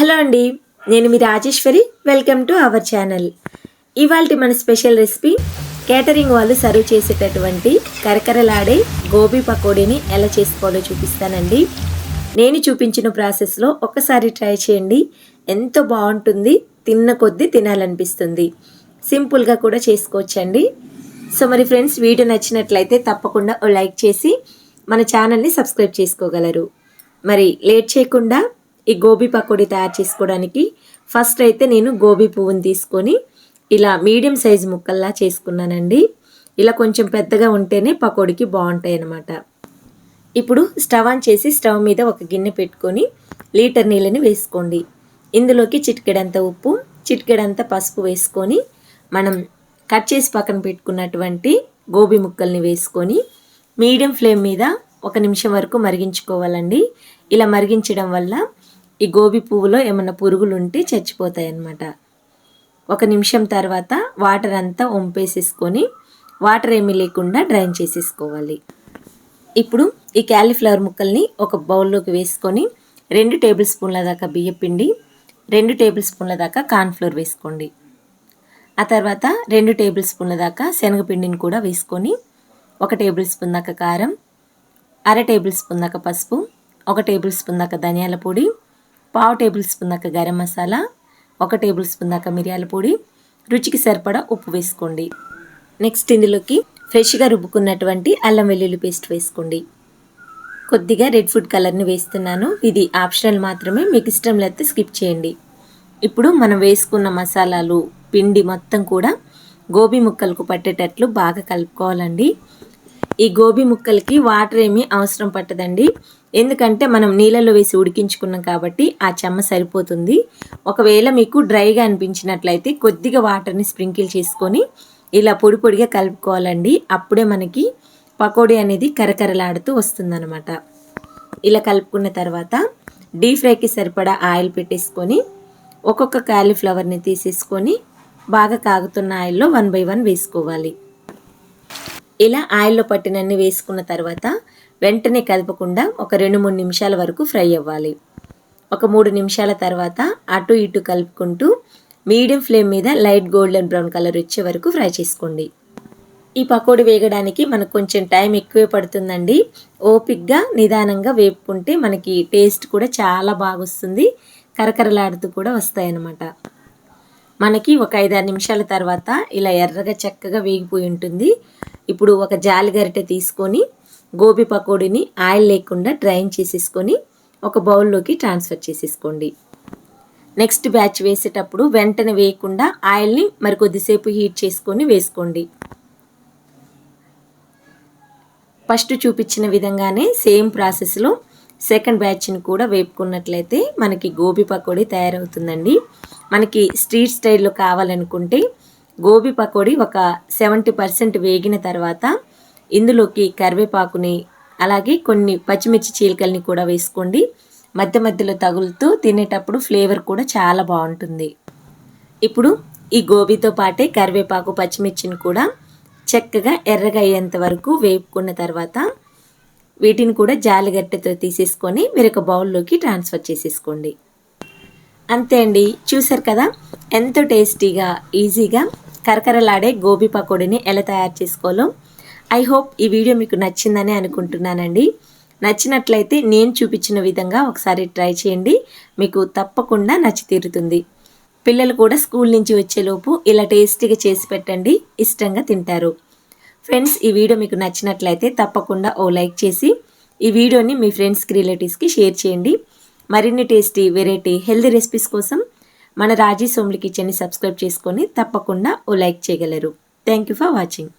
Hello అండి నేను మీ Rajeshwari. Welcome to our channel ఇవాళ మన స్పెషల్ రెసిపీ కేటరింగ్ వాళ్ళు సర్వ్ చేసేటటువంటి కరకరలాడే గోబీ పకోడీని ఎలా చేసుకోవాలో చూపిస్తానండి. నేను చూపించిన ప్రాసెస్లో ఒకసారి ట్రై చేయండి. ఎంతో బాగుంటుంది తిన్న కొద్దీ తినాలనిపిస్తుంది. సింపుల్గా కూడా చేసుకోవచ్చండి. సో మరి ఫ్రెండ్స్ వీడియో నచ్చినట్లయితే తప్పకుండా ఓ లైక్ చేసి మన ఛానల్ని సబ్స్క్రైబ్ చేసుకోగలరు. మరి లేట్ చేయకుండా ఈ గోబీ పకోడీ తయారు చేసుకోవడానికి ఫస్ట్ అయితే నేను గోబీ పువ్వుని తీసుకొని ఇలా మీడియం సైజు ముక్కల్లా చేసుకున్నానండి. ఇలా కొంచెం పెద్దగా ఉంటేనే పకోడీకి బాగుంటాయి అన్నమాట ఇప్పుడు స్టవ్ ఆన్ చేసి స్టవ్ మీద ఒక గిన్నె పెట్టుకొని లీటర్ నీళ్ళని వేసుకోండి. ఇందులోకి చిటికెడంత ఉప్పు చిటికెడంత పసుపు వేసుకొని మనం కట్ చేసి పక్కన పెట్టుకున్నటువంటి గోబీ ముక్కల్ని వేసుకొని మీడియం ఫ్లేమ్ మీద ఒక నిమిషం వరకు మరిగించుకోవాలండి. ఇలా మరిగించడం వల్ల ఈ గోబీ పువ్వులో ఏమైనా పురుగులు ఉంటే చచ్చిపోతాయి అన్నమాట ఒక నిమిషం తర్వాత వాటర్ అంతా వంపేసేసుకొని వాటర్ ఏమీ లేకుండా డ్రైన్ చేసేసుకోవాలి. ఇప్పుడు ఈ క్యాలీఫ్లవర్ ముక్కల్ని ఒక బౌల్లోకి వేసుకొని రెండు టేబుల్ స్పూన్ల దాకా బియ్య పిండి రెండు టేబుల్ స్పూన్ల దాకా కార్న్ఫ్లోర్ వేసుకోండి. ఆ తర్వాత రెండు టేబుల్ స్పూన్ల దాకా శనగపిండిని కూడా వేసుకొని ఒక టేబుల్ స్పూన్ దాకా కారం అర టేబుల్ స్పూన్ దాకా పసుపు ఒక టేబుల్ స్పూన్ దాకా ధనియాల పొడి పావు టేబుల్ స్పూన్ దాకా గరం మసాలా ఒక టేబుల్ స్పూన్ దాకా మిరియాల పొడి రుచికి సరిపడా ఉప్పు వేసుకోండి. నెక్స్ట్ ఇందులోకి ఫ్రెష్గా రుబ్బుకున్నటువంటి అల్లం వెల్లుల్లి పేస్ట్ వేసుకోండి. కొద్దిగా రెడ్ ఫుడ్ కలర్ని వేస్తున్నాను. ఇది ఆప్షనల్ మాత్రమే మీకు ఇష్టం లేకపోతే స్కిప్ చేయండి. ఇప్పుడు మనం వేసుకున్న మసాలాలు పిండి మొత్తం కూడా గోబీ ముక్కలకు పట్టేటట్లు బాగా కలుపుకోవాలండి. ఈ గోబీ ముక్కలకి వాటర్ ఏమీ అవసరం పట్టదండి. ఎందుకంటే మనం నీళ్ళలో వేసి ఉడికించుకున్నాం కాబట్టి ఆ చెమ్మ సరిపోతుంది. ఒకవేళ మీకు డ్రైగా అనిపించినట్లయితే కొద్దిగా వాటర్ని స్ప్రింకిల్ చేసుకొని ఇలా పొడి పొడిగా కలుపుకోవాలండి. అప్పుడే మనకి పకోడీ అనేది కరకరలాడుతూ వస్తుందన్నమాట. ఇలా కలుపుకున్న తర్వాత డీప్ ఫ్రైకి సరిపడా ఆయిల్ పెట్టేసుకొని ఒక్కొక్క కాలీఫ్లవర్ని తీసేసుకొని బాగా కాగుతున్న ఆయిల్లో వన్ బై వన్ వేసుకోవాలి. ఇలా ఆయిల్లో పట్టినన్ని వేసుకున్న తర్వాత వెంటనే కదపకుండా ఒక రెండు మూడు నిమిషాల వరకు ఫ్రై అవ్వాలి. ఒక మూడు నిమిషాల తర్వాత అటు ఇటు కలుపుకుంటూ మీడియం ఫ్లేమ్ మీద లైట్ గోల్డెన్ బ్రౌన్ కలర్ వచ్చే వరకు ఫ్రై చేసుకోండి. ఈ పకోడీ వేగడానికి మనకు కొంచెం టైం ఎక్కువే పడుతుందండి. ఓపిక్గా నిదానంగా వేపుకుంటే మనకి టేస్ట్ కూడా చాలా బాగా వస్తుంది కరకరలాడుతూ కూడా వస్తాయన్నమాట. మనకి ఒక ఐదారు నిమిషాల తర్వాత ఇలా ఎర్రగా చక్కగా వేగిపోయి ఉంటుంది. ఇప్పుడు ఒక జాలి గరిటె తీసుకొని గోబీ పకోడీని ఆయిల్ లేకుండా డ్రైన్ చేసేసుకొని ఒక బౌల్లోకి ట్రాన్స్ఫర్ చేసేసుకోండి. నెక్స్ట్ బ్యాచ్ వేసేటప్పుడు వెంటనే వేయకుండా ఆయిల్ని మరి కొద్దిసేపు హీట్ చేసుకొని వేసుకోండి. ఫస్ట్ చూపించిన విధంగానే సేమ్ ప్రాసెస్లో సెకండ్ బ్యాచ్ని కూడా వేపుకున్నట్లయితే మనకి గోబీ పకోడీ తయారవుతుందండి. మనకి స్ట్రీట్ స్టైల్లో కావాలనుకుంటే గోబీ పకోడీ ఒక సెవెంటీ పర్సెంట్ వేగిన తర్వాత ఇందులోకి కరివేపాకుని అలాగే కొన్ని పచ్చిమిర్చి చీలికల్ని కూడా వేసుకోండి. మధ్య మధ్యలో తగులుతూ తినేటప్పుడు ఫ్లేవర్ కూడా చాలా బాగుంటుంది. ఇప్పుడు ఈ గోబీతో పాటే కరివేపాకు పచ్చిమిర్చిని కూడా చక్కగా ఎర్రగా అయ్యేంత వరకు వేపుకున్న తర్వాత వీటిని కూడా జాలిగట్టెతో తీసేసుకొని వేరొక బౌల్లోకి ట్రాన్స్ఫర్ చేసేసుకోండి. అంతే అండి. చూసారు కదా? ఎంతో టేస్టీగా ఈజీగా కరకరలాడే గోబీ పకోడీని ఎలా తయారు చేసుకోవాలో. ఐ హోప్ ఈ వీడియో మీకు నచ్చిందని అనుకుంటున్నానండి. నచ్చినట్లయితే నేను చూపించిన విధంగా ఒకసారి ట్రై చేయండి. మీకు తప్పకుండా నచ్చి తీరుతుంది. పిల్లలు కూడా స్కూల్ నుంచి వచ్చేలోపు ఇలా టేస్టీగా చేసి పెట్టండి. ఇష్టంగా తింటారు. ఫ్రెండ్స్ ఈ వీడియో మీకు నచ్చినట్లయితే తప్పకుండా ఓ లైక్ చేసి ఈ వీడియోని మీ ఫ్రెండ్స్కి రిలేటివ్స్కి షేర్ చేయండి. మరిన్ని టేస్టీ వెరైటీ హెల్దీ రెసిపీస్ కోసం మన రాజీ సోమ్లి కిచెన్ని సబ్స్క్రైబ్ చేసుకొని తప్పకుండా ఓ లైక్ చేయగలరు. Thank you for watching